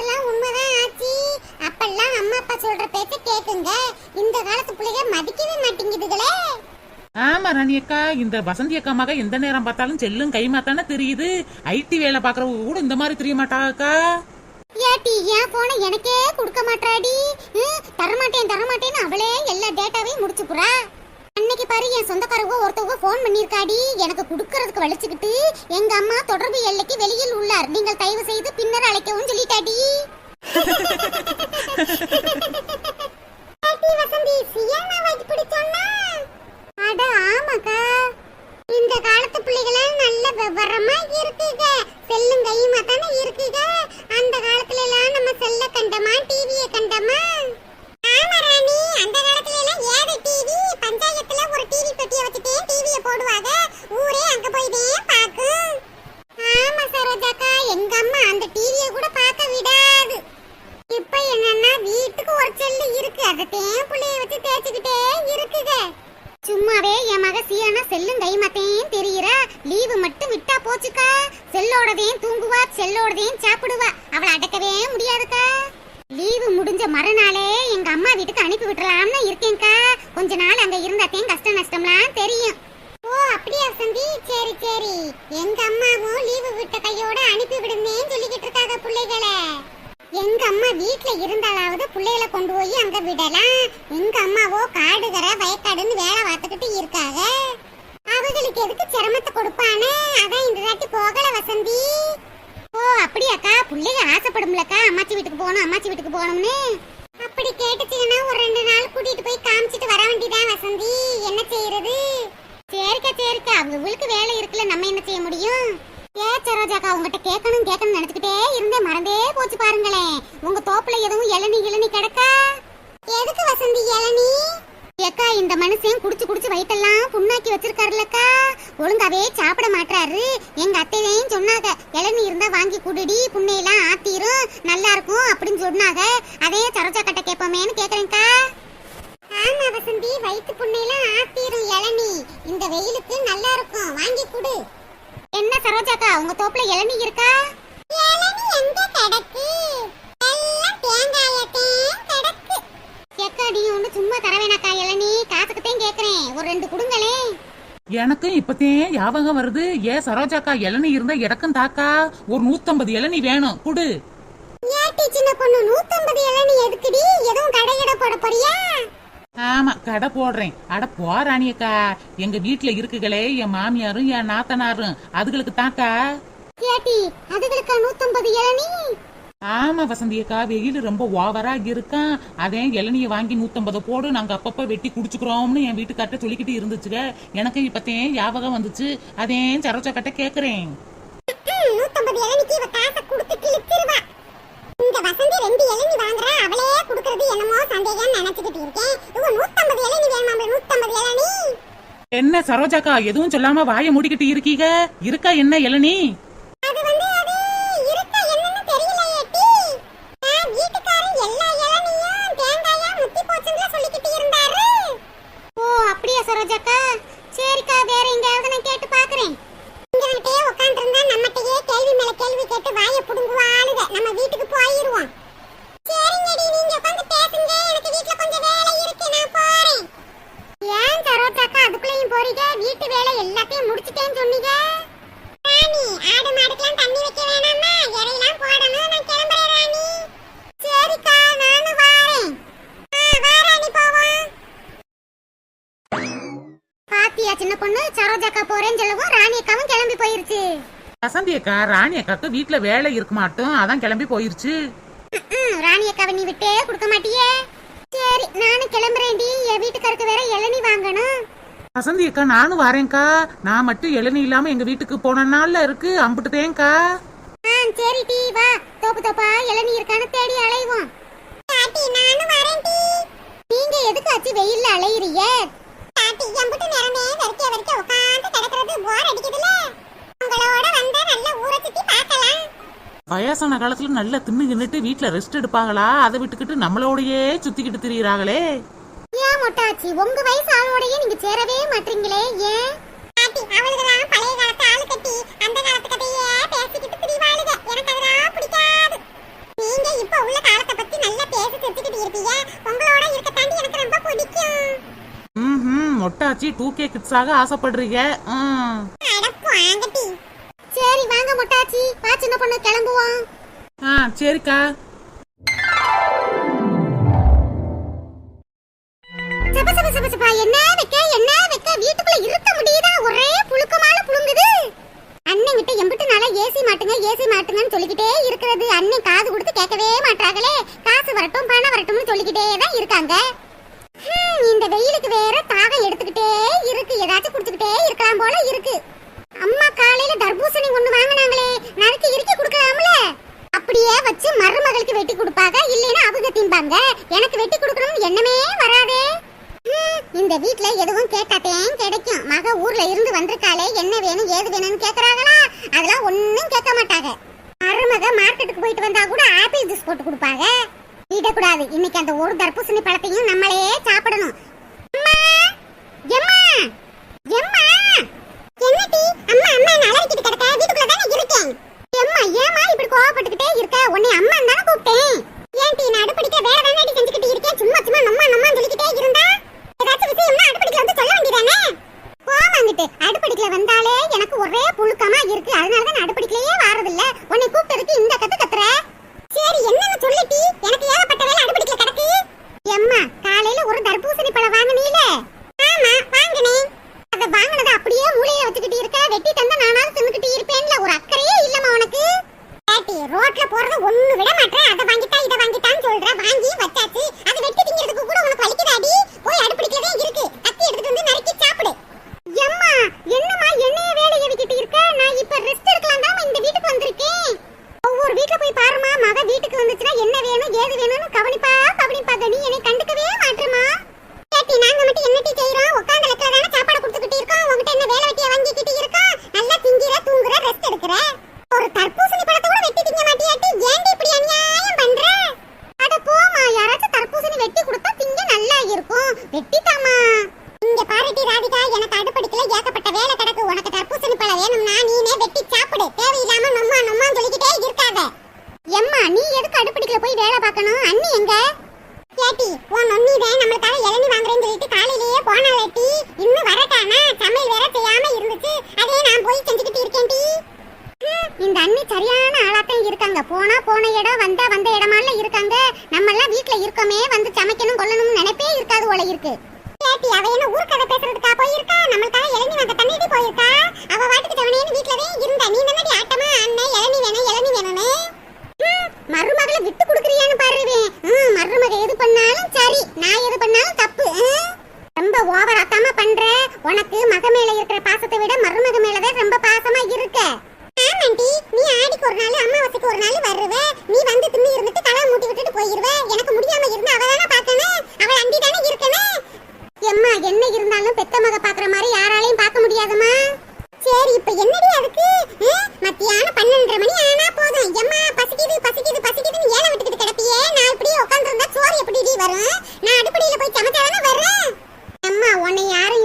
பெத்ததெல்லாம் உண்மைதான் ஆச்சி. அப்பெல்லாம் அம்மா அப்பா சொல்ற பேச்ச கேக்குங்க. இந்த காலத்து பிள்ளைங்க மதிக்கவே மாட்டேங்குதுகளே ஆமா ராணி அக்கா. இந்த வசந்தி அக்கா மக எந்த நேரம் பார்த்தாலும் செல்லும் கைமா தானே தெரியுது. ஐடி வேலை பாக்குறவங்க கூட இந்த மாதிரி தெரிய மாட்டாக்கா ஏட்டி ஏன் போன எனக்கே கொடுக்க மாட்டாடி தரமாட்டேன் தரமாட்டேன்னு அவளே எல்லா டேட்டாவையும் முடிச்சு புறா அன்னைக்கு பாரு என் சொந்தக்காரவங்க ஒருத்தவங்க ஃபோன் பண்ணிருக்காடி எனக்கு கொடுக்கறதுக்கு வலிச்சுக்கிட்டு எங்க அம்மா தொடர்பு எல்லைக்கு வெளியில் உள்ளார். நீங்கள் தயவு செய்து பின்னர் அழைக்கவும் சொல்லிட்டாடி. இந்த காலத்து பிள்ளைகள நல்ல விவரமா இருக்குங்க. செல்லும் கையுமா தான் இருக்குங்க அந்த காலத்துல எல்லாம் நம்ம செல்ல கண்டமா டிவிய கண்டமா ஆமா ராணி அந்த காலத்துல எல்லாம் ஏது டிவி பஞ்சாயத்துல ஒரு டிவி பெட்டியை வச்சுட்டே டிவிய போடுவாங்க ஊரே அங்க போயிட்டே பாக்கும் ஆமா சரோஜாக்கா எங்க அம்மா அந்த டிவியை கூட பார்க்க விடாது இப்ப என்னன்னா வீட்டுக்கு ஒரு செல்லு இருக்கு அதை தேன் புள்ளைய வச்சு தேய்ச்சிக்கிட்டே இருக்குங்க சும்மாவே என் மக சியானா செல்லும் கைமத்தையும் தெரியுறா லீவு மட்டும் விட்டா போச்சுக்கா செல்லோடதையும் தூங்குவா செல்லோடதையும் சாப்பிடுவா அவளை அடக்கவே முடியாதுக்கா லீவு முடிஞ்ச மறுநாளே எங்க அம்மா வீட்டுக்கு அனுப்பி விட்டுறலாம்னு இருக்கேன்க்கா கொஞ்ச நாள் அங்க இருந்தாத்தையும் கஷ்ட நஷ்டம்லாம் தெரியும் ஓ அப்படியா வசந்தி சரி சரி எங்க அம்மாவும் லீவு விட்ட கையோட அனுப்பி விடுந்தேன்னு சொல்லிக்கிட்டு இருக்காங்க பிள்ளைகளை. எங்க அம்மா வீட்ல இருந்தாலாவது பிள்ளைகளை கொண்டு போய் அங்க விடலாம். எங்க அம்மாவோ காடுகர வயக்காடுன்னு வேலை பார்த்துக்கிட்டு இருக்காங்க அவங்களுக்கு எதுக்கு சிரமத்தை கொடுப்பானே? அதான் இந்த தாட்டி போகல வசந்தி. ஓ அப்படியாக்கா? பிள்ளைங்க ஆசைப்படும்லக்கா? அம்மாச்சி வீட்டுக்கு போகணும் அம்மாச்சி வீட்டுக்கு போகணும்னு. அப்படி கேட்டுச்சுன்னா ஒரு ரெண்டு நாள் கூட்டிட்டு போய் காமிச்சிட்டு வர வேண்டியதான் வசந்தி. என்ன செய்யறது? சரிக்கா சரிக்கா. அவங்க இவளுக்கு வேலை இருக்குல்ல நம்ம என்ன செய்ய முடியும்? ஏ சரோஜாக்கா உங்ககிட்ட கேட்கணும் கேட்கணும் நினைச்சுக்கிட்டே இருந்தே மறந்தே போச்சு பாருங்களேன். உங்க தோப்புல எதுவும் இளநீ இளநீ கிடக்கா? எதுக்கு வசந்தி இளநீ? ஏக்கா இந்த மனுஷன் குடிச்சு குடிச்சு வயிற்றெல்லாம் புண்ணாக்கி வச்சிருக்காருலக்கா ஒழுங்காவே சாப்பிட மாட்டாரு எங்க அத்தையும் சொன்னாங்க இளநீ இருந்தா வாங்கி குடிடி புண்ணையெல்லாம் ஆத்திரும் நல்லா இருக்கும் அப்படின்னு சொன்னாங்க. அதே சரோஜா கட்ட கேட்போமேன்னு கேக்குறேன்க்கா. வசந்தி வயிற்று புண்ணையெல்லாம் ஆத்திரும் இளநீ. இந்த வெயிலுக்கு நல்லா இருக்கும். வாங்கி குடு. என்ன சரோஜாக்கா உங்க தோப்புல இளநீ இருக்கா? இளநீ எங்க கிடக்கு? எல்லாம் தேங்காயத்தையும் கிடக்கு. ஏக்கா நீ ஒண்ணு சும்மா தர வேணாக்கா இளநீ. காசுக்குத்தான் கேக்குறேன். ஒரு ரெண்டு கொடுங்களே. எனக்கும் இப்பத்தேன் ஞாபகம் வருது. ஏ சரோஜாக்கா இளநீ இருந்தா இடக்கும் தாக்கா? ஒரு நூத்தம்பது இளநீ வேணும். குடு. ஏட்டி சின்ன பொண்ணு நூத்தம்பது இளநீ எதுக்குடி? எதுவும் கடையிட போட போறியா? ஆமா கடை போடுறேன். அட போறாணி அக்கா எங்க வீட்டுல இருக்குகளே என் மாமியாரும் என் நாத்தனாரும். அதுகளுக்கு தாக்கா அதுகளுக்கா நூத்தம்பது இளநீ? ஆமா வசந்தி அக்கா வெயில் ரொம்ப ஓவரா இருக்கான். அதே இளநிய வாங்கி நூத்தம்பது போடு நாங்க அப்பப்ப வெட்டி குடிச்சுக்கிறோம்னு என் வீட்டுக்கார்ட்ட சொல்லிக்கிட்டு இருந்துச்சுங்க எனக்கு இப்பத்தேன் ஞாபகம் வந்துச்சு. அதே சரோஜா கேக்குறேன். இந்த வசந்தி ரெண்டு இளநீ வாங்குறா அவளே கொடுக்கறது என்னமோ சந்தேகம் நினைச்சுக்கிட்டு இருக்கேன். இவ நூத்தம்பது இளநீ வேணுமா நூத்தம்பது இளநீ? என்ன சரோஜாக்கா எதுவும் சொல்லாம வாயை மூடிக்கிட்டு இருக்கீங்க? இருக்கா என்ன இளநீ? அது வந்து அது இருக்க என்னன்னு தெரியல ஏட்டி நான் வீட்டுக்காரன் எல்லா இளநியும் தேங்காயா முத்தி போச்சுன்னு சொல்லிக்கிட்டு இருந்தாரு ஓ அப்படியா சரோஜாக்கா சரிக்கா வேற எங்கேயாவது நான் கேட்டு பாக்குறேன் இங்ககிட்டே உட்காந்துருந்தா நம்மகிட்டயே கேள்வி மேல கேள்வி கேட்டு வாயை புடுங்குவா ஆளுக நம்ம வீட்டுக்கு போயிருவோம் சரிங்கடி நீங்க உட்காந்து பேசுங்க எனக்கு வீட்ல கொஞ்சம் வேலை இருக்கு நான் போறேன் ஏன் சரோஜாக்கா அதுக்குள்ளேயும் போறீங்க வீட்டு வேலை எல்லாத்தையும் முடிச்சிட்டேன்னு சொன்னீங்க ராணி ஆடு மாடுக்கெல்லாம் தண்ணி வைக்க வேணாமா இறையெல்லாம் போடணும் நான் கிளம்புறேன் ராணி சரிக்கா நானும் வாரேன் ஆ வா ராணி போவோம் பாத்தியா சின்ன பொண்ணு சரோஜாக்கா போறேன்னு சொல்லவும் ராணி அக்காவும் கிளம்பி போயிருச்சு வசந்தி அக்கா ராணி வீட்டுல வேலை இருக்க மாட்டோம். அதான் கிளம்பி போயிருச்சு. ராணி அக்காவை நீ விட்டே கொடுக்க மாட்டியே. சரி நானும் கிளம்புறேன்டி. என் வீட்டுக்காருக்கு வேற இளநீ வாங்கணும். வசந்தி அக்கா நானும் வரேன்க்கா. நான் மட்டும் இளநீ இல்லாம எங்க வீட்டுக்கு போன நாள்ல இருக்கு. அம்புட்டுதேன்க்கா. சரி டி வா. தோப்பு தோப்பா இளநீ இருக்கான்னு தேடி அலைவோம். பாட்டி நானும் வரேன் டி நீங்க எதுக்கு ஆச்சு வெயில்ல அலையிறீங்க? பாட்டி எம்புட்டு நேரமே வரிக்க வரிக்க உட்காந்து கிடக்கிறது போர் அடிக்குதுல வயசான காலத்துல நல்லா தின்னு தின்னுட்டு வீட்டுல ரெஸ்ட் எடுப்பாங்களா? அதை விட்டுக்கிட்டு நம்மளோடயே சுத்திக்கிட்டு திரியிறாங்களே. ஏன் மொட்டாச்சி? உங்க வயசு ஆளோடய நீங்க சேரவே மாட்டீங்களே ஏன்? பழைய காலத்து ஆளு அந்த காலத்து கதையே பேசிக்கிட்டு திரிவாளுங்க எனக்கு பிடிக்காது. நீங்க உள்ள காலத்தை பத்தி நல்லா பேசி தெரிஞ்சுக்கிட்டு இருப்பீங்க. உங்களோட இருக்க தாண்டி எனக்கு ரொம்ப பிடிக்கும். ம் மொட்டாச்சி டூ கே கிட்ஸாக ஆசைப்படுறீங்க. போலாம் ஆ சரிக்கா. வச்சு மருமகளுக்கு வெட்டி கொடுப்பாங்க இல்லைன்னா அவங்க தின்பாங்க எனக்கு வெட்டி கொடுக்கணும்னு எண்ணமே வராதே. இந்த வீட்ல எதுவும் கேட்டாதேன் கிடைக்கும். மக ஊர்ல இருந்து வந்திருக்காளே என்ன வேணும் ஏது வேணும்னு கேக்குறாங்களா? அதெல்லாம் ஒண்ணும் கேட்க மாட்டாங்க. மருமக மார்க்கெட்டுக்கு போயிட்டு வந்தா கூட ஆப்பிள் ஜூஸ் போட்டு கொடுப்பாங்க. விடக்கூடாது. இன்னைக்கு அந்த ஒரு தர்பூசணி பழத்தையும் நம்மளே சாப்பிடணும். அம்மா! எம்மா! எம்மா! அம்மா அம்மா நான் அலறிக்கிட்டு கிடக்க. வீட்டுக்குள்ள தானே இருக்கேன். எம்மா ஏமா இப்படி கோவப்பட்டுக்கிட்டே இருக்க? உன்னை அம்மா தானே கூப்பிட்டேன். ஏன்டி நான் அடுப்படிக்க வேற வேண்டாடி செஞ்சுக்கிட்டு இருக்கேன்? சும்மா சும்மா நம்மா நம்மா சொல்லிக்கிட்டே இருந்தா? ஏதாச்சும் விஷயம்னா அடுப்படிக்கல வந்து சொல்ல வேண்டியதானே? கோவம் வந்துட்டு. அடுப்படிக்கல வந்தாலே எனக்கு ஒரே புழுக்கமா இருக்கு. அதனால தான் அடுப்படிக்கலையே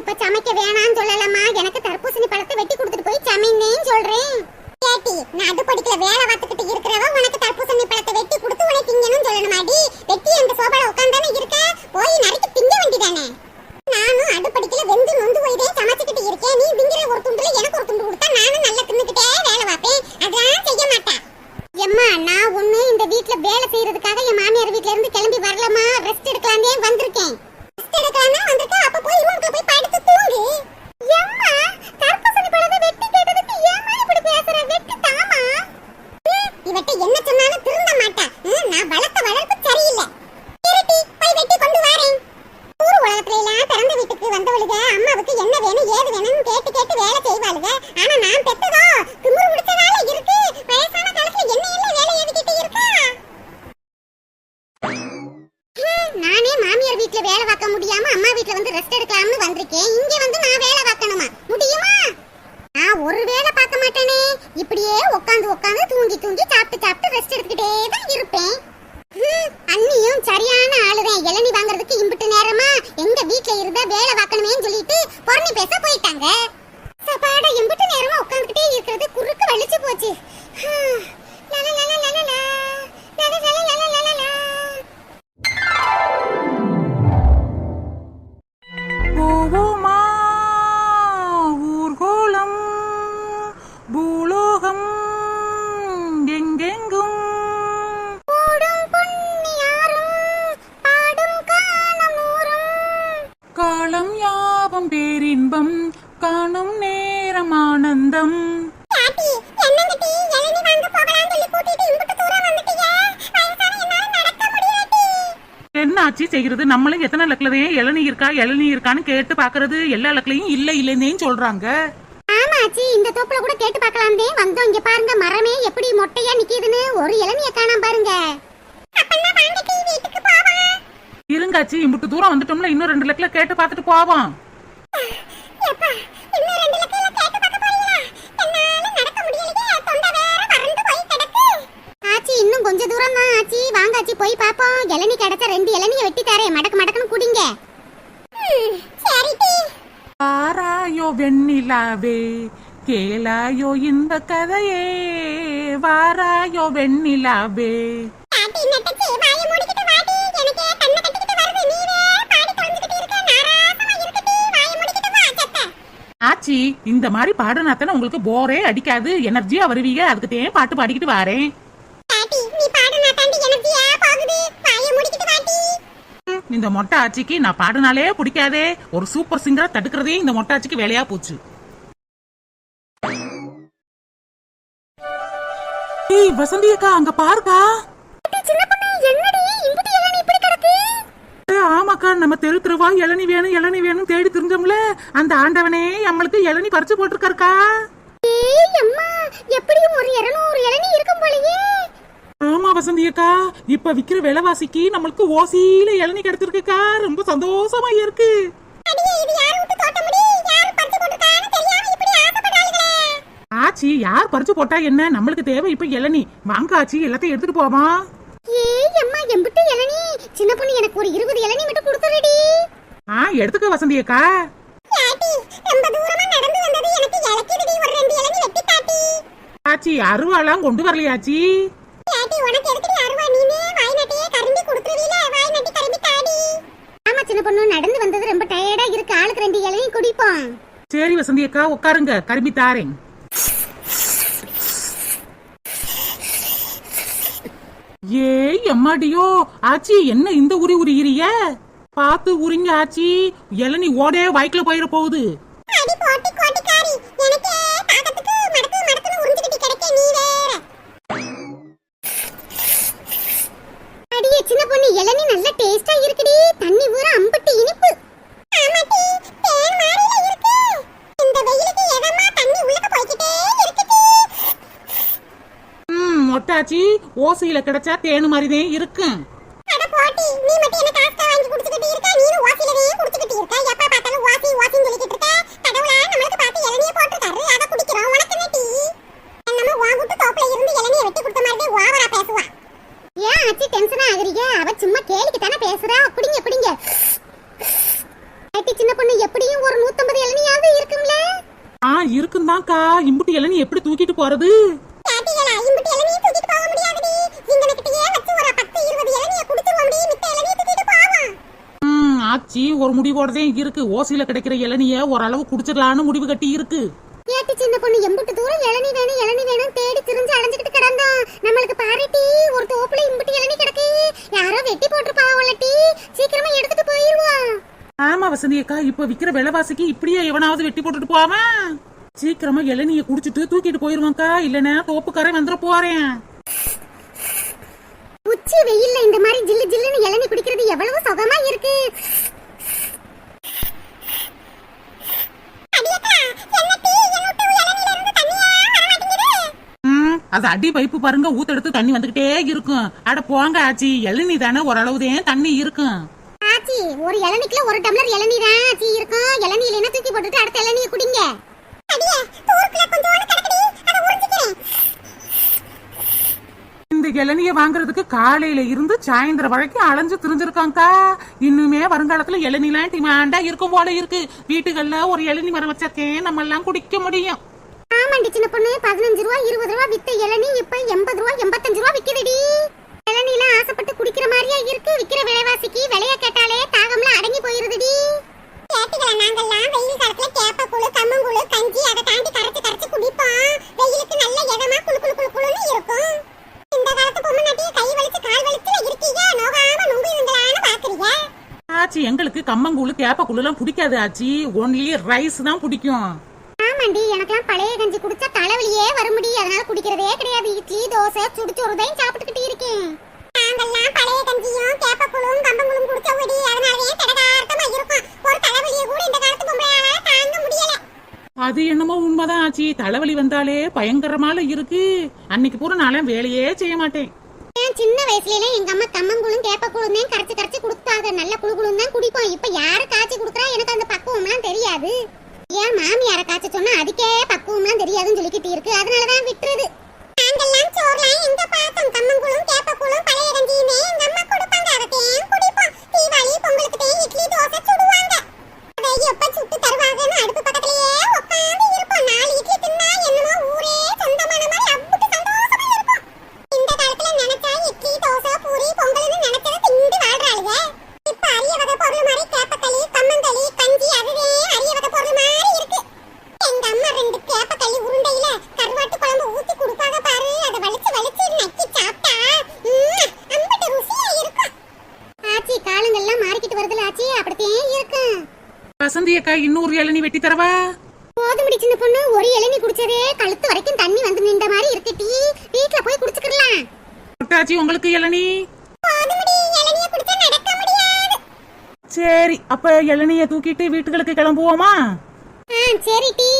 இப்ப சமைக்க வேணாம்னு சொல்லலமா எனக்கு தர்பூசணி பழத்தை வெட்டி கொடுத்துட்டு போய் சமைன்னேன்னு சொல்றேன். கேட்டி நான் அடுப்படிக்கல வேலை பார்த்துக்கிட்டு வந்தவளுக அம்மாவுக்கு என்ன வேணும் ஏது வேணும்னு கேட்டு கேட்டு வேலை செய்வாளுக. ஆனா நான் பெத்ததோ செய்கிறது? நம்மளும் எத்தனை லக்கிலதையும் இளநீ இருக்கா இளநீ இருக்கான்னு கேட்டு பாக்குறது எல்லா லக்கிலையும் இல்ல இல்லைன்னே சொல்றாங்க. ஆமாச்சி இந்த தோப்புல கூட கேட்டு பார்க்கலாம்தே. வந்தோம் இங்க பாருங்க மரமே எப்படி மொட்டையா நிக்குதுன்னு ஒரு இளநிய காணாம பாருங்க. இருங்காச்சு இம்புட்டு தூரம் வந்துட்டோம்ல இன்னும் ரெண்டு லக்கில கேட்டு பார்த்துட்டு போவோம். இருக்கட்டி. வாயை மூடிக்கிட்டு வா சத்த ஆச்சி இந்த மாதிரி பாடுனாத்தானே உங்களுக்கு போரே அடிக்காது. எனர்ஜியா வருவீங்க. அதுக்கு தேன் பாட்டு பாடிக்கிட்டு வாரேன். இந்த மொட்டை ஆச்சிக்கு நான் பாடுனாலே பிடிக்காதே. ஒரு சூப்பர் சிங்கரா தடுக்கிறதே இந்த மொட்டை ஆச்சிக்கு வேலையா போச்சு. ஏய் வசந்தி அக்கா அங்க பாருக்கா. ஆமாக்கா நம்ம தெரு தெருவா இளநி வேணும் இளநி வேணும் தேடி திரிஞ்சோம்ல. அந்த ஆண்டவனே நம்மளுக்கு இளநி பறிச்சு போட்டிருக்காருக்கா. எப்படியும் ஒரு 200 இளநீ இருக்கும் போலயே. ஆமா வசந்தி அக்கா. இப்ப விக்கிற விலைவாசிக்கு நம்மளுக்கு ஓசியில இளநி கிடைச்சிருக்குக்கா. ரொம்ப சந்தோஷமா இருக்கு. ஆச்சி யார் பறிச்சு போட்டா என்ன? நம்மளுக்கு தேவை இப்ப இளநி. வாங்க ஆச்சி எல்லாத்தையும் எடுத்துட்டு போமா ஏய் அம்மா எம்பிட்டு இளநீ. சின்ன பொண்ணு எனக்கு ஒரு 20 இளநீ மட்டும் கொடுத்துருடி ஆ எடுத்துக்க வசந்தி அக்கா. பாட்டி ரொம்ப தூரமா நடந்து வந்தது எனக்கு இலக்கிடுடி ஒரு ரெண்டு இளநீ வெட்டி தாட்டி. ஆச்சி அருவாலாம் கொண்டு வரலையாச்சி சின்ன பொண்ணு நடந்து வந்தது ரொம்ப டயர்டா இருக்கு. ஆளுக்கு ரெண்டு இளநீ குடிப்போம். சரி வசந்தி அக்கா உட்காருங்க. கரும்பி தாரேன். ஏய் எம்மாடியோ ஆச்சி என்ன இந்த உரி உரிகிறிய பார்த்து உரிங்க ஆச்சி. இளநி ஓடே வாய்க்குல போயிட போகுது அடி போட்டி கோட்டிக்காரி எனக்கு தாக்கத்துக்கு மடக்கு மடக்குன்னு உறிஞ்சுக்கிட்டு கிடைக்க நீ வேற அடியே சின்ன பொண்ணு இளநீ நல்ல டேஸ்டா இருக்குடி தண்ணி ஊற அம்பட்டு இனிப்பு ஆமாட்டி தேன் மாதிரில இருக்கு இந்த வெயிலுக்கு எதமா தண்ணி உள்ளக்க போய்க்கிட்டே இருக்குது ம் மொட்டாச்சி ஓசையில கிடைச்சா தேனு மாதிரிதான் இருக்கும் அட போட்டி நீ மட்டும் என்ன காசா வாங்கி குடிச்சுக்கிட்டு இருக்க நீனும் வாசிலவே குடிச்சுக்கிட்டு இருக்க எப்ப பார்த்தாலும் வாசி வாசின்னு சொல்லிக்கிட்டு இருக்க கடவுளா நம்மளுக்கு பார்த்து இளநிய போட்டுருக்காரு அதை குடிக்கிறோம் உனக்கு என்ன டீ நம்ம வாங்குட்டு தோப்புல இருந்து இளநிய வெட்டி கொடுத்த மாதிரி ஓவரா பேசுவா ஏன் ஆச்சி டென்ஷனா ஆகுறீங்க அவ சும்மா கேலிக்கு தானே பேசுறா குடிங்க குடிங்க ஐட்டி சின்ன பொண்ணு எப்படியும் ஒரு நூத்தம்பது இளநியாவது இருக்கும்ல? ஆ இருக்குந்தாக்கா இம்புட்டு இளநி எப்படி தூக்கிட்டு போறது? ஆச்சி ஒரு முடிவோடதே இருக்கு. ஓசையில கிடைக்கிற இளநிய ஓரளவு குடிச்சிடலான்னு முடிவு கட்டி இருக்கு. ஏட்டி சின்ன பொண்ணு எம்புட்டு தூரம் இளநீ வேணும் இளநீ வேணும் தேடி திரிஞ்சு அலைஞ்சுக்கிட்டு கிடந்தோம் நம்மளுக்கு பாருட்டி ஒரு தோப்புல இம்புட்டு இளநீ கிடக்கு. யாரோ வெட்டி போட்டிருப்பாங்க டீ. சீக்கிரமா எடுத்துட்டு போயிருவோம் ஆமா வசந்தி அக்கா இப்ப விக்கிற விலைவாசிக்கு இப்படியே எவனாவது வெட்டி போட்டுட்டு போவான் சீக்கிரமா இளநிய குடிச்சிட்டு தூக்கிட்டு போயிருவாnkா இல்லனா தோப்புக்காரே வந்துட போறேன். உச்சி வெயில்ல இந்த மாதிரி ஜில்லு ஜில்லுன்னு இளநீ குடிக்கிறது எவ்வளவு சுகமா இருக்கு? அது அடி பைப்பு பாருங்க. ஊத்தெடுத்து தண்ணி வந்துகிட்டே இருக்கும். அட போங்க ஆச்சி. இளநீ தானே ஓரளவுதான் தண்ணி இருக்கும் ஆச்சி ஒரு இளநிக்குல ஒரு டம்ளர் இளநீ தான் ஆச்சி இருக்கும். இளநீ இல்லைன்னா தூக்கி போட்டுட்டு அடுத்த இளநிய குடிங்க. இளநிய வாங்குறதுக்கு காலையில இருந்து சாயந்தரம் வரைக்கும் அலைஞ்சு திரிஞ்சிருக்காங்கக்கா. இன்னுமே வருங்காலத்துல இளநிலாம் டிமாண்டா இருக்கும் போல இருக்கு. வீட்டுகள்ல ஒரு இளநி வர வச்சாக்கே நம்ம எல்லாம் குடிக்க முடியும். ஆமாண்டி சின்ன பொண்ணு. பதினஞ்சு ரூபா இருபது ரூபா வித்த இளநி இப்ப எண்பது ரூபா எண்பத்தஞ்சு ரூபா விக்குதுடி. இளநிலாம் ஆசைப்பட்டு குடிக்கிற மாதிரியா இருக்கு. விக்கிற விலைவாசிக்கு அதெல்லாம் பிடிக்காது ஆச்சி. ஒன்லி ரைஸ் தான் பிடிக்கும். ஆமாண்டி எனக்கெல்லாம் பழைய கஞ்சி குடிச்சா தலைவலியே வரும்படி அதனால குடிக்கிறதே கிடையாது இட்லி தோசை சுடுச்சோறு தான் சாப்பிட்டுக்கிட்டு இருக்கேன். நாங்கெல்லாம் பழைய கஞ்சியும் கேப்பக்குழும் கம்பங்குழும் குடிச்ச ஒடி அதனாலே ஒரு தலைவலிய கூட இந்த காலத்து தாங்க முடியல. அது என்னமோ உண்மைதான் ஆச்சி. தலைவலி வந்தாலே பயங்கரமால இருக்கு. அன்னைக்கு பூரா நாளே வேலையே செய்ய மாட்டேன். சின்ன வயசுல எங்க அம்மா கம்ம வசந்தி அக்கா இன்னொரு இளநி வெட்டி தரவா? போது முடி பொண்ணு ஒரு இளநி குடிச்சதே கழுத்து வரைக்கும் தண்ணி வந்து நின்ற மாதிரி இருக்கு டீ. வீட்ல போய் குடிச்சுக்கலாம் முட்டாச்சி உங்களுக்கு இளநி? சரி அப்ப இளநிய தூக்கிட்டு வீட்டுகளுக்கு கிளம்புவோமா? சரி டீ.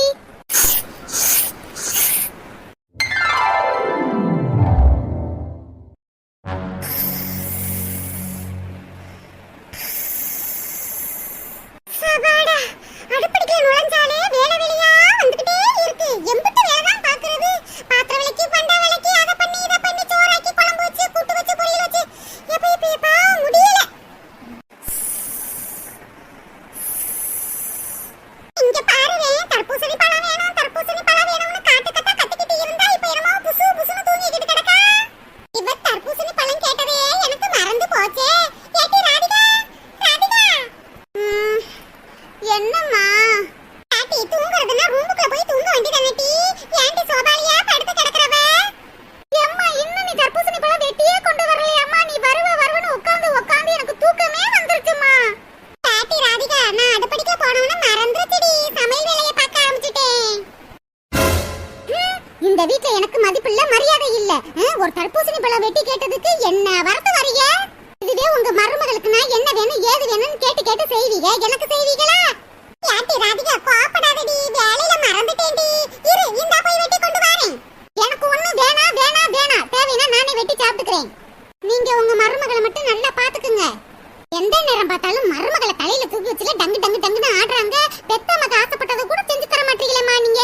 இந்த வீட்ல எனக்கு மதிப்பில்ல மரியாதை இல்ல. ஒரு தர்பூசணி பழம் வெட்டி கேட்டதுக்கு என்ன வரத்து வரீங்க? இதுவே உங்க மருமகளுக்கு நான் என்ன வேணும் ஏது வேணும்னு கேட்டு கேட்டு செய்வீங்க. எனக்கு செய்வீங்களா? யாட்டி ராதிகா கோபப்படாதடி வேலையில மறந்துட்டேன்டி. இரு இந்த போய் வெட்டி கொண்டு வரேன். எனக்கு ஒண்ணு வேணா வேணா வேணா. தேவைனா நானே வெட்டி சாப்பிட்டுக்கிறேன். நீங்க உங்க மருமகளை மட்டும் நல்லா பாத்துக்குங்க. எந்த நேரம் பார்த்தாலும் மருமகளை தலையில தூக்கி வச்சுல டங்கு டங்கு டங்குன்னு ஆடுறாங்க. பெத்தமக்கு ஆசைப்பட்டதை கூட செஞ்சு தர மாட்டீங்களேமா நீங்க?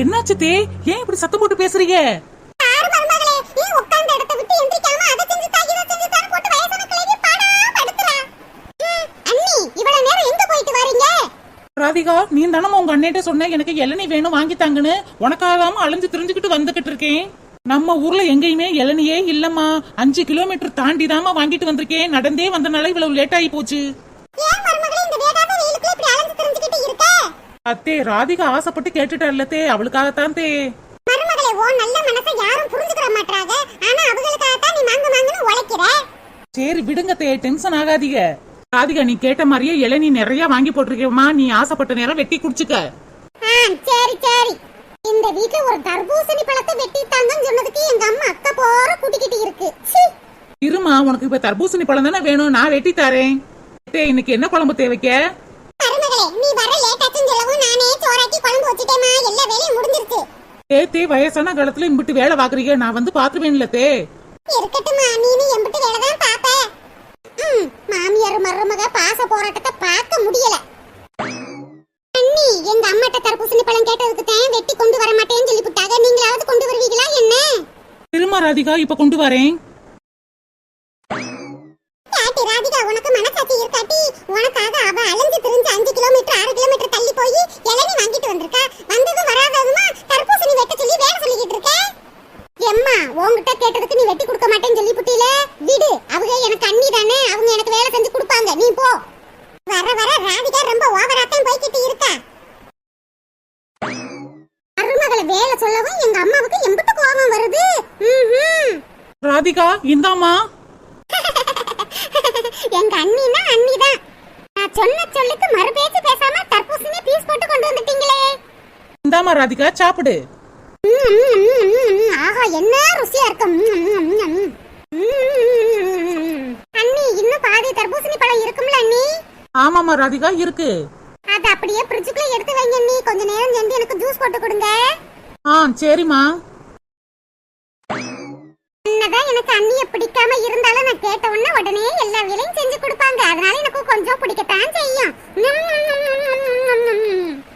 என்னாச்சு தே? ஏன் இப்படி சத்தம் போட்டு பேசுறீங்க? ராதிகா நீ தானமா உங்க அண்ணிட்ட சொன்ன எனக்கு இளநீ வேணும் வாங்கி தாங்கன்னு. உனக்காகாம அலைஞ்சு திரிஞ்சுக்கிட்டு வந்துகிட்டு இருக்கேன். நம்ம ஊர்ல எங்கேயுமே இளநியே இல்லம்மா. அஞ்சு கிலோமீட்டர் தாண்டி தாமா வாங்கிட்டு வந்திருக்கேன். நடந்தே வந்தனால இவ்வளவு லேட் ஆகி போச்சு. அத்தே ராதிகா ஆசைப்பட்டு கேட்டுட்டாள்ல அவளுக்காகத்தான் தே. மருமகளே ஓ நல்ல மனசை யாரும் புரிஞ்சுக்கிற மாட்டாங்க ஆனா அவங்களுக்காகத்தான் நீ மாங்கு மாங்குன்னு உழைக்கிற. சரி விடுங்க தே டென்ஷன் ஆகாதீங்க. ராதிகா நீ கேட்ட மாதிரியே இளநீ நிறைய வாங்கி போட்டிருக்கேம்மா நீ ஆசைப்பட்ட நேரம் வெட்டி குடிச்சுக்க. சரி சரி. இந்த வீட்ல ஒரு தர்பூசணி பழத்தை வெட்டி தாங்கன்னு சொன்னதுக்கு எங்க அம்மா அக்கா போற கூட்டிக்கிட்டு இருக்கு. இருமா உனக்கு இப்ப தர்பூசணி பழம் தானே வேணும். நான் வெட்டி தரேன். தே இன்னைக்கு என்ன குழம்பு தேவைக்க நீ வர குழம்பு வச்சுட்டேமா எல்லா வேலையும் முடிஞ்சிருச்சு. தே தே வயசான காலத்துல இம்பிட்டு வேலை பாக்குறீங்க. நான் வந்து பாத்துருவேன்ல தே. இருக்கட்டும்மா. நீனு எம்பிட்டு வேலை தான் பாப்ப. ம், மாமியார் மருமக பாச போராட்டத்தை பார்க்க முடியல. அண்ணி எங்க அம்மாட்ட தர்பூசணி பழம் கேட்டதுக்கு தான் வெட்டி கொண்டு வர மாட்டேன்னு சொல்லி விட்டாங்க நீங்களாவது கொண்டு வருவீங்களா என்ன? திருமா ராதிகா இப்ப கொண்டு வரேன் காட்டி ராதிகா உனக்கு மனசாட்சி இருக்காட்டி உனக்காக அவ அலைஞ்சு திரிஞ்சு அஞ்சு கிலோமீட்டர் ஆறு கிலோமீட்டர் தள்ளி போய் இளநீ வாங்கிட்டு வந்திருக்கா வந்ததும் வராததுமா தர்பூசணி வெட்ட சொல்லி வேலை சொல்லிக்கிட்டு இருக்க எம்மா உன்கிட்ட கேட்டதுக்கு நீ வெட்டி கொடுக்க மாட்டேன்னு சொல்லி புட்டியில விடு அவங்க எனக்கு அண்ணி தானே அவங்க எனக்கு வேலை செஞ்சு கொடுப்பாங்க நீ போ வர வர ராதிகா ரொம்ப ஓவராத்தான் போய்கிட்டு இருக்கா மருமகளை வேலை சொல்லவும் எங்க அம்மாவுக்கு எம்பிட்டு கோபம் வருது ம்ஹும். ராதிகா இந்தாமா எங்க அண்ணினா அண்ணிதான் நான் சொன்ன சொல்லுக்கு மறுபேச்சு பேசாம தர்பூசணி பீஸ் போட்டு கொண்டு வந்துட்டீங்களே இந்தாமா ராதிகா சாப்பிடு. ஆஹா என்ன ருசியா இருக்கு. ம், ம், ம், ம். ம். அண்ணி இன்னும் பாதி தர்பூசணி பழம் இருக்கும்ல அண்ணி? ஆமாமா ராதிகா இருக்கு. அது அப்படியே ஃப்ரிட்ஜுக்குள்ள எடுத்து வைங்க அண்ணி. கொஞ்ச நேரம் சென்று எனக்கு ஜூஸ் போட்டு கொடுங்க. ஆ சரிம்மா. என்னதான் எனக்கு அண்ணிய பிடிக்காம இருந்தாலும் நான் கேட்ட உடனே உடனே எல்லா வேலையும் செஞ்சு கொடுப்பாங்க. அதனால எனக்கு கொஞ்சம் பிடிக்கத்தான் செய்யும்.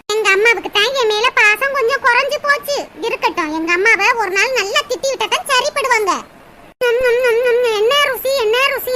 எங்க அம்மாவுக்கு தான் என் மேல பாசம் கொஞ்சம் குறைஞ்சு போச்சு. இருக்கட்டும் எங்க அம்மாவை ஒரு நாள் நல்லா திட்டி விட்டா தான் சரிப்படுவாங்க என்ன ருசி என்ன ருசி?